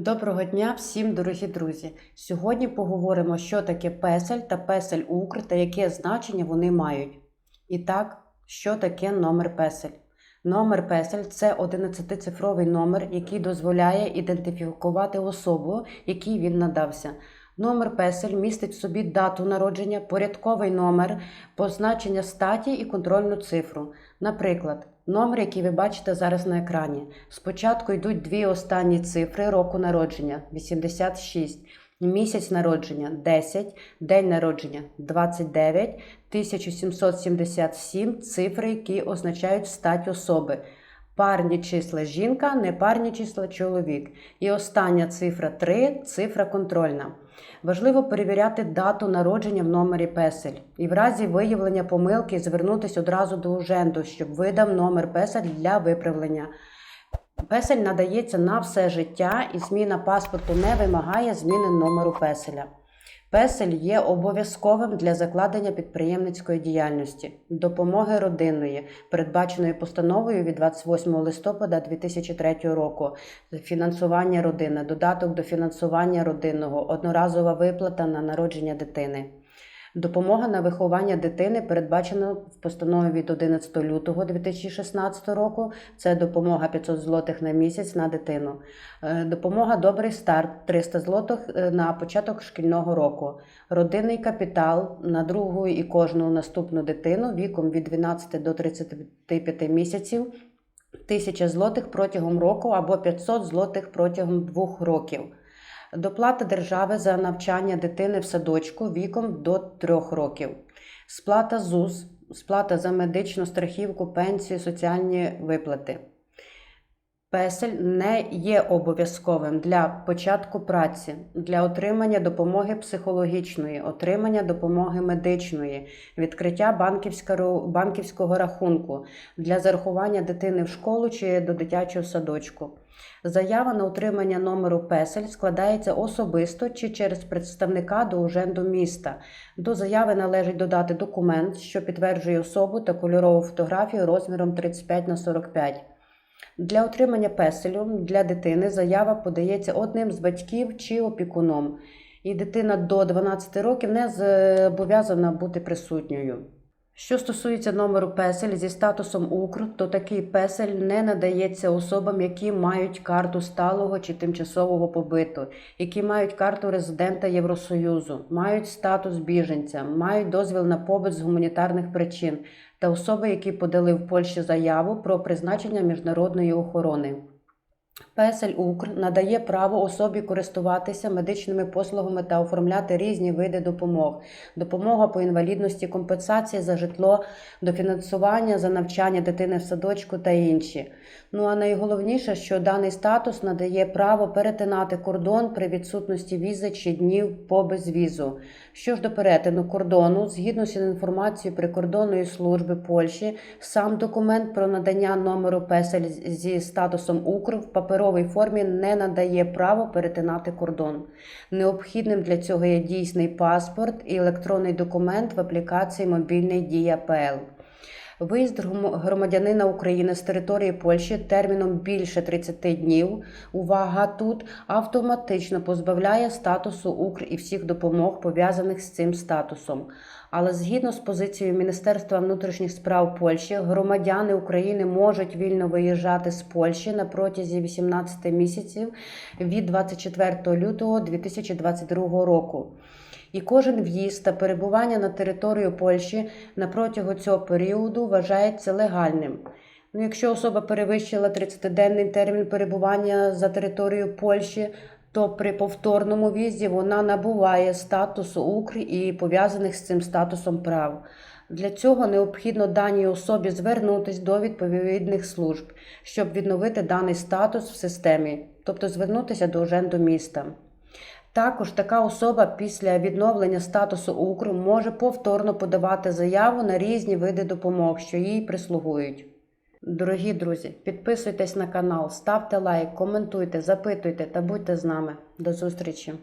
Доброго дня всім, дорогі друзі! Сьогодні поговоримо, що таке песель та песель Укр та яке значення вони мають. І так, що таке номер песель? Номер песель це 11-цифровий номер, який дозволяє ідентифікувати особу, якій він надався. Номер песель містить в собі дату народження, порядковий номер, позначення статі і контрольну цифру. Наприклад, номер, який ви бачите зараз на екрані. Спочатку йдуть дві останні цифри року народження 86, місяць народження 10, день народження 29, 1777 цифри, які означають стать особи. Парні числа жінка, непарні числа чоловік. І остання цифра 3 цифра контрольна. Важливо перевіряти дату народження в номері песель і в разі виявлення помилки звернутися одразу до уженду, щоб видав номер песель для виправлення. Песель надається на все життя і зміна паспорту не вимагає зміни номеру песеля. Песель є обов'язковим для закладення підприємницької діяльності, допомоги родинної, передбаченої постановою від 28 листопада 2003 року, фінансування родини, додаток до фінансування родинного, одноразова виплата на народження дитини. Допомога на виховання дитини передбачена в постанові від 11 лютого 2016 року. Це допомога 500 злотих на місяць на дитину. Е, Допомога Добрий старт 300 злотих е, на початок шкільного року. Родинний капітал на другу і кожну наступну дитину віком від 12 до 35 місяців. 1000 злотих протягом року або 500 злотих протягом двох років. Доплата держави за навчання дитини в садочку віком до 3 років. Сплата ЗУС, сплата за медичну страхівку, пенсію, соціальні виплати. Песель не є обов'язковим для початку праці, для отримання допомоги психологічної, отримання допомоги медичної, відкриття банківського, рахунку, для зарахування дитини в школу чи до дитячого садочку. Заява на отримання номеру песель складається особисто чи через представника до уженду міста. До заяви належить додати документ, що підтверджує особу та кольорову фотографію розміром 35 на 45. Для отримання песелю для дитини заява подається одним з батьків чи опікуном, і дитина до 12 років не зобов'язана бути присутньою. Що стосується номеру песель зі статусом Укр, то такий песель не надається особам, які мають карту сталого чи тимчасового побиту, які мають карту резидента Євросоюзу, мають статус біженця, мають дозвіл на побит з гуманітарних причин та особи, які подали в Польщі заяву про призначення міжнародної охорони. Песель Укр надає право особі користуватися медичними послугами та оформляти різні види допомог: допомога по інвалідності, компенсація за житло, дофінансування за навчання дитини в садочку та інші. Ну а найголовніше, що даний статус надає право перетинати кордон при відсутності візи чи днів по безвізу. Що ж до перетину кордону, згідно з інформацією прикордонної служби Польщі, сам документ про надання номеру песель зі статусом Укр в паперовій формі не надає право перетинати кордон. Необхідним для цього є дійсний паспорт і електронний документ в аплікації Мобільний Дія ПЛ. Виїзд громадянина України з території Польщі терміном більше 30 днів. Увага тут автоматично позбавляє статусу Укр і всіх допомог пов'язаних з цим статусом. Але згідно з позицією Міністерства внутрішніх справ Польщі, громадяни України можуть вільно виїжджати з Польщі на протязі 18 місяців від 24 лютого 2022 року. І кожен в'їзд та перебування на територію Польщі на протягом цього періоду вважається легальним. Ну, Якщо особа перевищила 30-денний термін перебування за територією Польщі, то при повторному в'їзді вона набуває статусу Укр і пов'язаних з цим статусом прав. Для цього необхідно даній особі звернутися до відповідних служб, щоб відновити даний статус в системі, тобто звернутися до уженду міста. Також така особа після відновлення статусу УКРу може повторно подавати заяву на різні види допомог, що їй прислугують. Дорогі друзі, підписуйтесь на канал, ставте лайк, коментуйте, запитуйте та будьте з нами. До зустрічі!